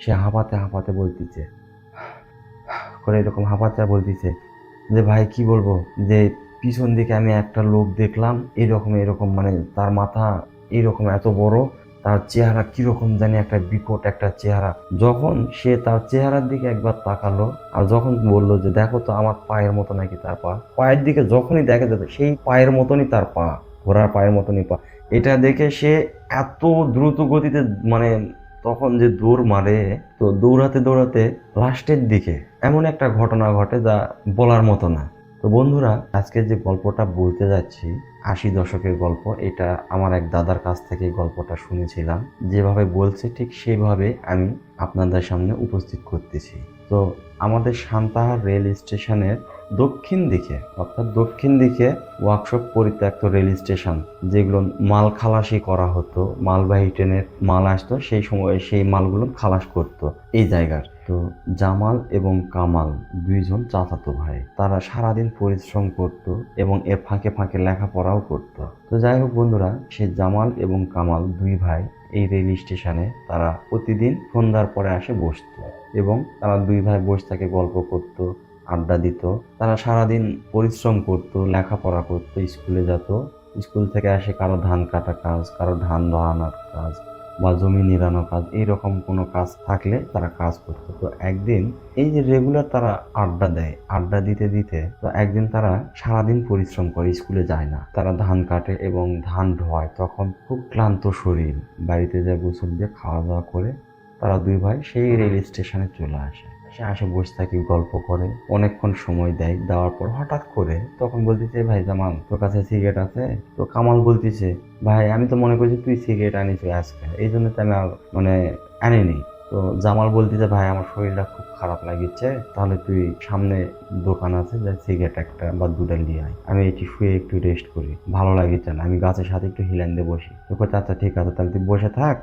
সে হাঁপাতে হাঁপাতে বলতিছে। করে এরকম হাঁপাতে বলতেছে যে, ভাই, কি বলব? যে, পিছন দিকে আমি একটা লোক দেখলাম, এরকম এরকম মানে তার মাথা এরকম এত বড়, তার চেহারা কীরকম জানি একটা বিকট একটা চেহারা। যখন সে তার চেহারার দিকে একবার তাকালো আর যখন বলল যে, দেখো তো আমার পায়ের মতো নাকি তার পা। পায়ের দিকে যখনই দেখা যেত সেই পায়ের মতনই তার পা, ঘোড়ার পায়ের মতনই পা। এটা দেখে সে এত দ্রুত গতিতে মানে তখন যে দৌড় মারে, তো দৌড়াতে দৌড়াতে লাস্টের দিকে এমন একটা ঘটনা ঘটে যা বলার মতো না। তো বন্ধুরা আজকে যে গল্পটা বলতে যাচ্ছি, আশি দশকের গল্প, এটা আমার এক দাদার কাছ থেকে গল্পটা শুনেছিলাম। যেভাবে বলছে, ঠিক সেভাবে আমি আপনাদের সামনে উপস্থিত করতেছি। তো আমাদের সান্তাহার রেল স্টেশনের দক্ষিণ দিকে, অর্থাৎ দক্ষিণ দিকে ওয়ার্কশপ পরিত্যক্ত রেল স্টেশন, যেগুলো মাল খালাসি করা হতো, মালবাহী ট্রেনের মাল আসতো, সেই সময় সেই মালগুলো খালাস করতো এই জায়গার। তো জামাল এবং কামাল দুইজন চাচাতো ভাই, তারা সারাদিন পরিশ্রম করত এবং এ ফাঁকে ফাঁকে লেখাপড়াও করত। তো যাই হোক বন্ধুরা সে জামাল এবং কামাল দুই ভাই এই রেল স্টেশনে তারা প্রতিদিন সন্ধ্যার পরে আসে বসত এবং তারা দুই ভাই বসে থাকে, গল্প করত, আড্ডা দিত। তারা সারাদিন পরিশ্রম করত, লেখাপড়া করত, স্কুলে যেত। স্কুল থেকে আসে কারও ধান কাটা কাজ, কারও ধান দহানোর কাজ বা জমি নিরানো কাজ, এইরকম কোনো কাজ থাকলে তারা কাজ করতো। তো একদিন এই যে রেগুলার তারা আড্ডা দেয়, আড্ডা দিতে দিতে তো একদিন তারা সারাদিন পরিশ্রম করে, স্কুলে যায় না। তারা ধান কাটে এবং ধান ধোয়ায় তখন খুব ক্লান্ত শরীর। বাড়িতে যা গোসল দিয়ে খাওয়া দাওয়া করে তারা দুই ভাই সেই রেল স্টেশনে চলে আসে। সে আসে বসে থাকি, গল্প করে। অনেকক্ষণ সময় দেয়, দেওয়ার পর হঠাৎ করে তখন বলতেছে, ভাই জামাল, তোর কাছে সিগারেট আছে? তো কামাল বলতেছে, ভাই, আমি তো মনে করছি তুই সিগারেট আনিস আজকে। এই জন্য তো আমি মানে আনিনি। তো জামাল বলতেছে, ভাই, আমার শরীরটা খুব খারাপ লাগিচ্ছে, তাহলে তুই সামনে দোকান আছে, যে সিগারেট একটা বা দুটা নিয়ে আয়। আমি এটি শুয়ে একটু রেস্ট করি। ভালো লাগিচ্ছে না, আমি গাছের সাথে একটু হিলান দিয়ে বসি। তো আচ্ছা ঠিক আছে, তাহলে তুই বসে থাক,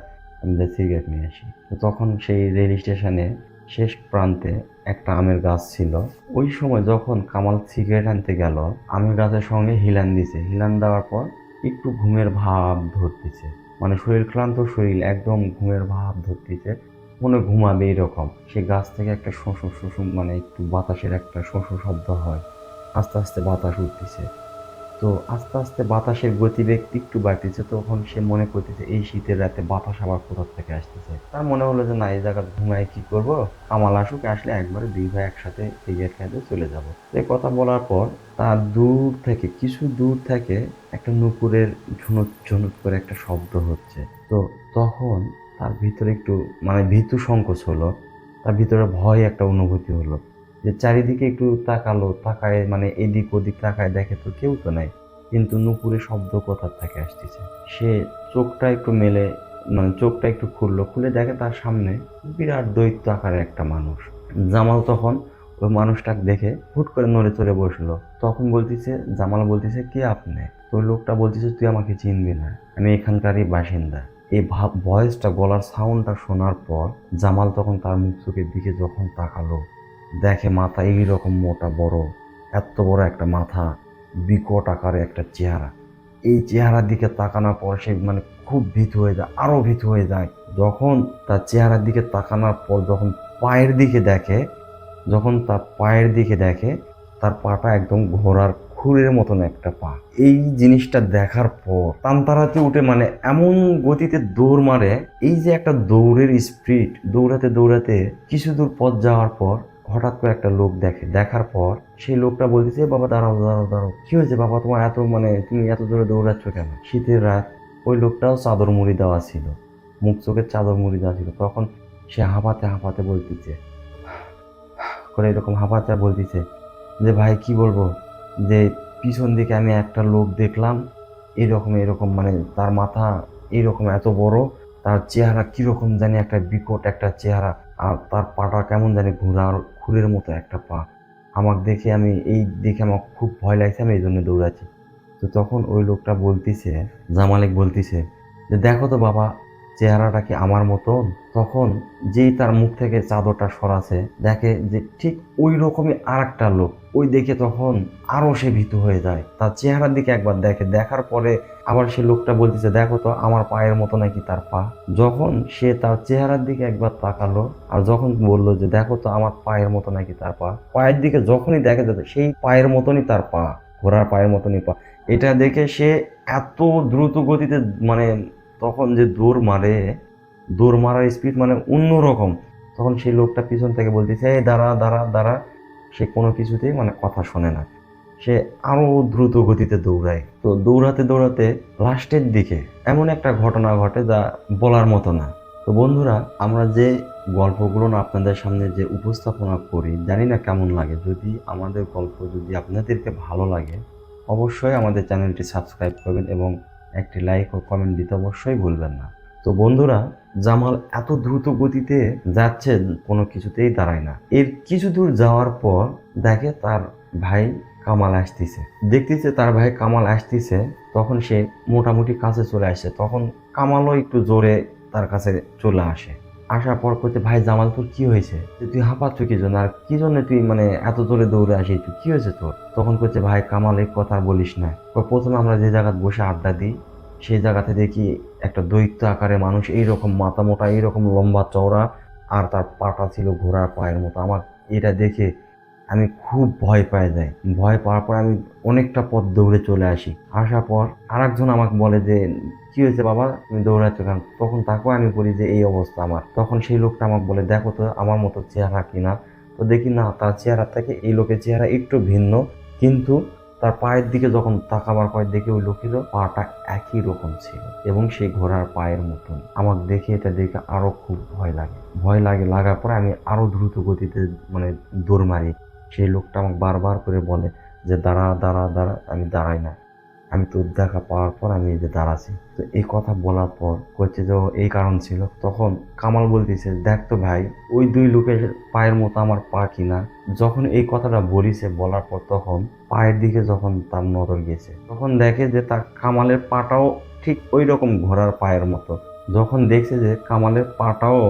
আমি যে সিগারেট নিয়ে আসি। তো তখন সেই রেল স্টেশনে শেষ প্রান্তে একটা আমের গাছ ছিল। ওই সময় যখন কামাল সিগারেট আনতে গেল, আমের গাছের সঙ্গে হিলান দিছে। হিলান দেওয়ার পর একটু ঘুমের ভাব ধরতেছে। মানে শরীর ক্লান্ত শরীর, একদম ঘুমের ভাব ধরতেছে। মনে ঘুমাবে এরকম। সে গাছ থেকে একটা শোষো শোষো মানে একটু বাতাসের একটা শোষো শব্দ হয়। আস্তে আস্তে বাতাস উঠতেছে। তো আস্তে আস্তে বাতাসের গতিবেগ একটু বাড়তেছে, তখন সে মনে করতেছে, এই শীতের রাতে বাতাস আবার কোথা থেকে আসতেছে? তার মনে হলো যে, না, এই জায়গা ঘুমায় কি করব? কামাল আসুক, আসলে একবারে দুই ভাই একসাথে সিগারেট খাইতে চলে যাব। এই কথা বলার পর তার দূর থেকে, কিছু দূর থেকে একটা নুপুরের ঝুনুক ঝুনুক করে একটা শব্দ হচ্ছে। তো তখন তার ভিতরে একটু মানে ভীতু সংকোচ হলো, তার ভিতরে ভয় একটা অনুভূতি হলো। যে চারিদিকে একটু তাকালো, তাকায় মানে এদিক ওদিক তাকায় দেখে তো কেউ তো নাই। কিন্তু নুপুরে শব্দ কোথার থেকে আসতেছে? সে চোখটা একটু মেলে মানে চোখটা একটু খুললো, খুলে দেখে তার সামনে বিরাট দৈত্য আকারের একটা মানুষ। জামাল তখন ওই মানুষটাকে দেখে হুট করে নড়ে চড়ে বসল। তখন বলতেছে, জামাল বলতেছে, কে আপনি? তো লোকটা বলতেছে, তুই আমাকে চিনবি না। আমি এখানকারই বাসিন্দা। এই ভয়েসটা, গলার সাউন্ডটা শোনার পর জামাল তখন তার মুখ চোখের দিকে যখন তাকালো দেখে মাথা এইরকম মোটা বড়, এত বড় একটা মাথা, বিকট আকারে একটা চেহারা। এই চেহারার দিকে তাকানোর পর সে মানে খুব ভীত হয়ে যায় আরও ভীত হয়ে যায়। যখন তার চেহারার দিকে তাকানোর পর যখন পায়ের দিকে দেখে, যখন তার পায়ের দিকে দেখে, তার পাটা একদম ঘোড়ার খুরের মতন একটা পা। এই জিনিসটা দেখার পর তান্তারাতে উঠে মানে এমন গতিতে দৌড় মারে, এই যে একটা দৌড়ের স্পিড দৌড়াতে দৌড়াতে কিছু দূর পথ যাওয়ার পর হঠাৎ করে একটা লোক দেখে। দেখার পর সেই লোকটা বলতেছে, "এ বাবা, দাঁড়াও দাঁড়াও দাঁড়াও। কি হয়েছে বাবা? তোমার এত মানে তুমি এত দূরে দৌড়াচ্ছ কেন? শীতের রাত, ওই লোকটাও চাদর মুড়ি দেওয়া ছিল। মুখ চোখের চাদর মুড়ি দেওয়া ছিল। তখন সে হাঁপাতে হাঁপাতে বলতেছে, করে এরকম হাঁপাতে বলতেছে যে, ভাই, কি বলব? যে, পিছন দিকে আমি একটা লোক দেখলাম, এরকম এরকম মানে তার মাথা এরকম এত বড়, তার চেহারা কীরকম জানি একটা বিকট একটা চেহারা, আর তার পাটা কেমন জানি ঘোড়ার খুরের মতো একটা পা। আমাকে দেখে আমি, এই দেখে আমার খুব ভয় লাগছে, আমি এই জন্য দৌড়াচ্ছি। তো তখন ওই লোকটা বলতিছে, জামালিক বলতিছে যে, দেখো তো বাবা, চেহারাটা কি আমার মতন? তখন যেই তার মুখ থেকে চাদরটা সরাছে, দেখে যে ঠিক ওই রকমই আর একটা লোক। ওই দেখে তখন আরও সে ভীত হয়ে যায়। তার চেহারার দিকে একবার দেখে, দেখার পরে আবার সে লোকটা বলতেছে, দেখো তো, আমার পায়ের মতো নাকি তার পা। যখন সে তার চেহারার দিকে একবার তাকালো আর যখন বলল যে, দেখো তো, আমার পায়ের মতো নাকি তার পা। পায়ের দিকে যখনই দেখে যাবে সেই পায়ের মতনই তার পা, ঘোড়ার পায়ের মতনই পা। এটা দেখে সে এত দ্রুত গতিতে মানে তখন যে দৌড় মারে, দৌড় মারার স্পিড মানে অন্যরকম। তখন সেই লোকটা পিছন থেকে বলতেছে, এই, দাঁড়া দাঁড়া দাঁড়া। সে কোনো কিছুতেই মানে কথা শোনে না। সে আরও দ্রুত গতিতে দৌড়ায়। তো দৌড়াতে দৌড়াতে লাস্টের দিকে এমন একটা ঘটনা ঘটে যা বলার মতো না। তো বন্ধুরা, আমরা যে গল্পগুলো আপনাদের সামনে যে উপস্থাপনা করি, জানি না কেমন লাগে। যদি আমাদের গল্প যদি আপনাদেরকে ভালো লাগে, অবশ্যই আমাদের চ্যানেলটি সাবস্ক্রাইব করবেন এবং একটি লাইক ও কমেন্ট দিতে অবশ্যই ভুলবেন না। তো বন্ধুরা, জামাল এত দ্রুত গতিতে যাচ্ছে, কোনো কিছুতেই দাঁড়ায় না। এর কিছু দূর যাওয়ার পর দেখে তার ভাই কামাল আসতেছে। দেখতেছে তার ভাই কামাল আসতেছে, তখন সে মোটামুটি কাছে চলে আসে। তখন কামালও একটু জোরে তার কাছে চলে আসে। আসার পর করতে ভাই জামাল, তোর কি হয়েছে? তুই হাঁপাচ্ছ কি জন্য? আর কি জন্য তুই মানে এত জোরে দৌড়ে আসিস? তুই কি হয়েছে তোর? তখন করছে ভাই কামাল, এই কথা বলিস না। প্রথমে আমরা যে জায়গায় বসে আড্ডা দিই সেই জায়গাতে দেখি একটা দৈত্য আকারে মানুষ এইরকম মাথা মোটা, এইরকম লম্বা চওড়া আর তার পাটা ছিল ঘোড়ার পায়ের মতো। আমার এটা দেখে আমি খুব ভয় পেয়ে যাই। ভয় পাওয়ার পর আমি অনেকটা পথ দৌড়ে চলে আসি। আসার পর আরেকজন আমাকে বলে যে, কি হয়েছে বাবা? তুমি দৌড়াচ্ছ কেন? তখন তাকেও আমি বলি যে, এই অবস্থা আমার। তখন সেই লোকটা আমাকে বলে, দেখো তো, আমার মতো চেহারা কিনা তো দেখি, না, তার চেহারা থেকে এই লোকের চেহারা একটু ভিন্ন। কিন্তু তার পায়ের দিকে যখন তাকাবার পর দেখে ওই লোকের পাটা একই রকম ছিল এবং সেই ঘোড়ার পায়ের মতন। আমার দেখে এটা দেখে আরও খুব ভয় লাগে। ভয় লাগে, লাগার পরে আমি আরও দ্রুত গতিতে মানে দৌড় মারি। সেই লোকটা আমাকে বারবার করে বলে যে, দাঁড়া দাঁড়া দাঁড়া, আমি দাঁড়াই না। আমি তো দেখা পাওয়ার পর আমি যে দাঁড়াছি তো এই কথা বলার পর করছে যে এই কারণ ছিল। তখন কামাল বলতেছে, দেখ তো ভাই, ওই দুই লোকের পায়ের মতো আমার পা কিনা। যখন এই কথাটা বলিছে বলার পর তখন পায়ের দিকে যখন তার নজর গেছে, তখন দেখে যে তার কামালের পাটাও ঠিক ওই রকম ঘোড়ার পায়ের মতো। যখন দেখছে যে কামালের পাটাও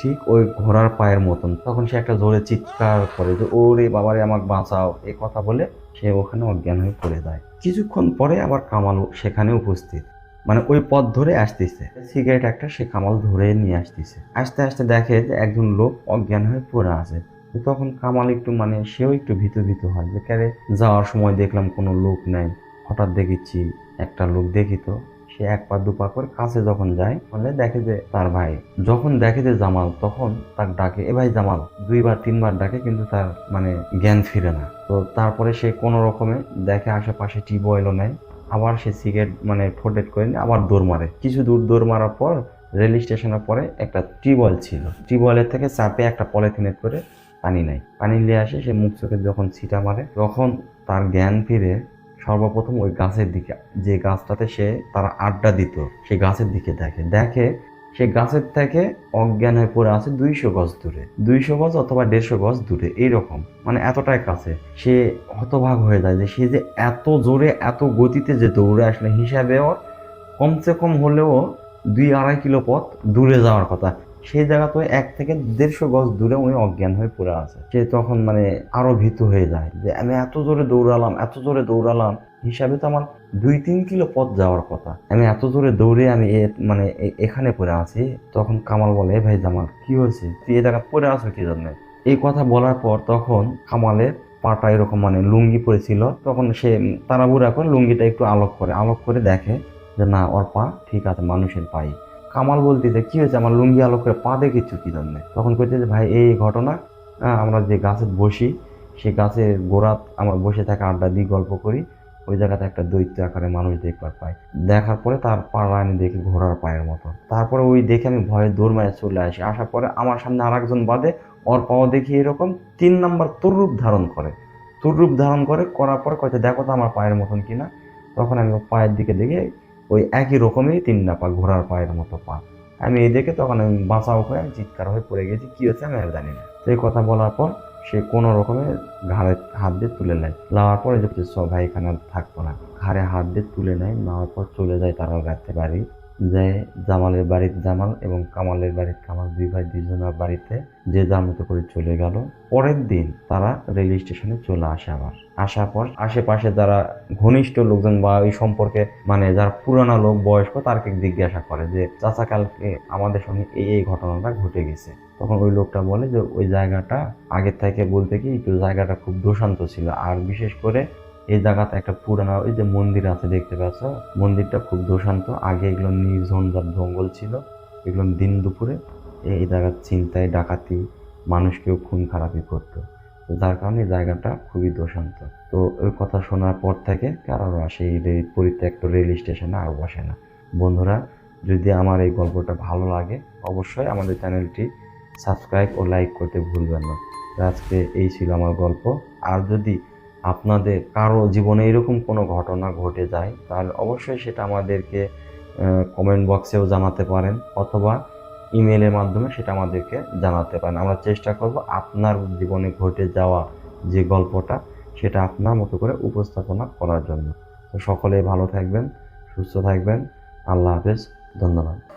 ঠিক ওই ঘোড়ার পায়ের মতন, তখন সে একটা জোরে চিৎকার করে যে, ওরে বাবারে, আমাকে বাঁচাও। এই কথা বলে সে ওখানে অজ্ঞান হয়ে পড়ে যায়। কিছুক্ষণ পরে আবার কামাল সেখানে উপস্থিত। মানে ওই পথ ধরে আসতেছে। সিগারেট একটা সে কামাল ধরে নিয়ে আসতেছে। আস্তে আস্তে দেখে যে একজন লোক অজ্ঞান হয়ে পড়ে আছে। তখন কামাল একটু মানে সেও একটু ভীত ভীত হয়। যে যাওয়ার সময় দেখলাম কোনো লোক নেই। হঠাৎ দেখেছি একটা লোক দেখি তো। সে এক পা, দু পা করে কাছে যখন যায় বলে দেখে যে তার ভাই। যখন দেখে যে জামাল, তখন তার ডাকে, এ ভাই জামাল। দুইবার, তিনবার ডাকে, কিন্তু তার মানে জ্ঞান ফিরে না। তো তারপরে সে কোনো রকমে দেখে আশেপাশে টিউবওয়েলও নেয় আবার সে সিগারেট মানে ঠোঁটেট করে নিয়ে আবার দৌড় মারে। কিছু দূর দৌড় মারার পর রেল স্টেশনের পরে একটা টিউবওয়েল ছিল। টিউবওয়েলের থেকে চাপে একটা পলিথিনে করে পানি নেয়। পানি নিয়ে আসে, সে মুখ চোখে যখন ছিটা মারে, তখন তার জ্ঞান ফিরে সর্বপ্রথম ওই গাছের দিকে, যে গাছটাতে সে তারা আড্ডা দিত সেই গাছের দিকে দেখে। দেখে সে গাছের থেকে অজ্ঞান হয়ে পড়ে আছে দুইশো গজ দূরে। দুইশো গজ অথবা দেড়শো গজ দূরে, এইরকম। মানে এতটাই কাছে। সে হতভাগ হয়ে যায় যে সে যে এত জোরে, এত গতিতে যে দৌড়ে আসলে হিসাবে ওর কমসে কম হলেও দুই আড়াই কিলো পথ দূরে যাওয়ার কথা। সেই জায়গা তো এক থেকে দেড়শো গজ দূরে উনি অজ্ঞান হয়ে পড়ে আছে। সে তখন মানে আরও ভীত হয়ে যায় যে, আমি এত জোরে দৌড়ালাম, এত জোরে দৌড়ালাম। হিসাবে তো আমার দুই তিন কিলো পথ যাওয়ার কথা। আমি এত জোরে দৌড়ে আমি মানে এখানে পড়ে আছি। তখন কামাল বলে, "এ ভাই জামাল, কি হয়েছে? তুই এ জায়গা পড়ে আছো কি জন্য? এই কথা বলার পর তখন কামালের পাটা এরকম মানে লুঙ্গি পরেছিল। তখন সে তাড়াহুড়া করে লুঙ্গিটা একটু আলোক করে আলোক করে দেখে যে, না, ওর পা ঠিক আছে, মানুষের পাই কামাল বলতে যে কি হয়েছে? আমার লুঙ্গি আলো করে পা দেখেছ কি জন্য? তখন কইতে যে ভাই, এই ঘটনা আমরা যে গাছে বসি সেই গাছের গোড়াত আমরা বসে থাকা আড্ডা দিই গল্প করি, ওই জায়গাতে একটা দৈত্য আকারে মানুষ দেখবার পাই। দেখার পরে তার পাড়া আমি দেখি ঘোড়ার পায়ের মতো। তারপরে ওই দেখে আমি ভয়ে দৌড় মারে চলে আসি। আসার পরে আমার সামনে আর একজন বাদে, ওর পাও দেখি এরকম তিন নাম্বার তরুপ ধারণ করে। তরুপ ধারণ করে, করার পরে কয়েছে দেখো তো আমার পায়ের মতন কিনা? তখন আমি পায়ের দিকে দেখে ওই একই রকমই তিন না পা ঘোড়ার পায়ের মতো পা। আমি এই দেখে তখন আমি বাঁচাও হয়ে, আমি চিৎকার হয়ে পড়ে গেছি, কী হচ্ছে আমি আর জানি না। সেই কথা বলার পর সে কোনো রকমে ঘাড়ে হাত দিয়ে তুলে নেয়। নেওয়ার পরে যে সবাই এখানে থাকব না। ঘাড়ে হাত দিয়ে তুলে নেয়, নেওয়ার পর চলে যায় তারা রাখতে বাড়ি। যে জামালের বাড়িতে জামাল এবং কামালের বাড়িতে কামাল, দুই ভাই দুজনের বাড়িতে যে যার মতো করে চলে গেল। পরের দিন তারা রেল স্টেশনে চলে আসে আবার। আসার পর আশেপাশে যারা ঘনিষ্ঠ লোকজন বা ওই সম্পর্কে মানে যারা পুরানো লোক, বয়স্ক, তারকে জিজ্ঞাসা করে যে, চাচা, কালকে আমাদের সঙ্গে এই এই ঘটনাটা ঘটে গেছে। তখন ওই লোকটা বলে যে, ওই জায়গাটা আগের থেকে বলতে কি, একটু জায়গাটা খুব দোষান্ত ছিল। আর বিশেষ করে এই জায়গাতে একটা পুরানো, ওই যে মন্দির আছে দেখতে পাচ্ছ? মন্দিরটা খুব দোষান্ত আগে এগুলো নির্জন যা জঙ্গল ছিল। এগুলো দিন দুপুরে এই জায়গার চিন্তায় ডাকাতি মানুষকেও খুন খারাপি করতো। যার কারণে জায়গাটা খুবই দোষান্ত তো ওই কথা শোনার পর থেকে কারও আসে এই রে- পরিত্যক্ত রেল স্টেশনে আর বসে না। বন্ধুরা, যদি আমার এই গল্পটা ভালো লাগে, অবশ্যই আমাদের চ্যানেলটি সাবস্ক্রাইব ও লাইক করতে ভুলবেন না। আজকে এই ছিল আমার গল্প। আর যদি আপনাদের, কারও জীবনে এরকম কোনো ঘটনা ঘটে যায়, তাহলে অবশ্যই সেটা আমাদেরকে কমেন্ট বক্সেও জানাতে পারেন, অথবা ইমেলের মাধ্যমে সেটা আমাদেরকে জানাতে পারেন। আমরা চেষ্টা করব আপনার জীবনে ঘটে যাওয়া যে গল্পটা, সেটা আপনার মতো করে উপস্থাপনা করার জন্য। তো সকলে ভালো থাকবেন, সুস্থ থাকবেন। আল্লাহ হাফেজ, ধন্যবাদ।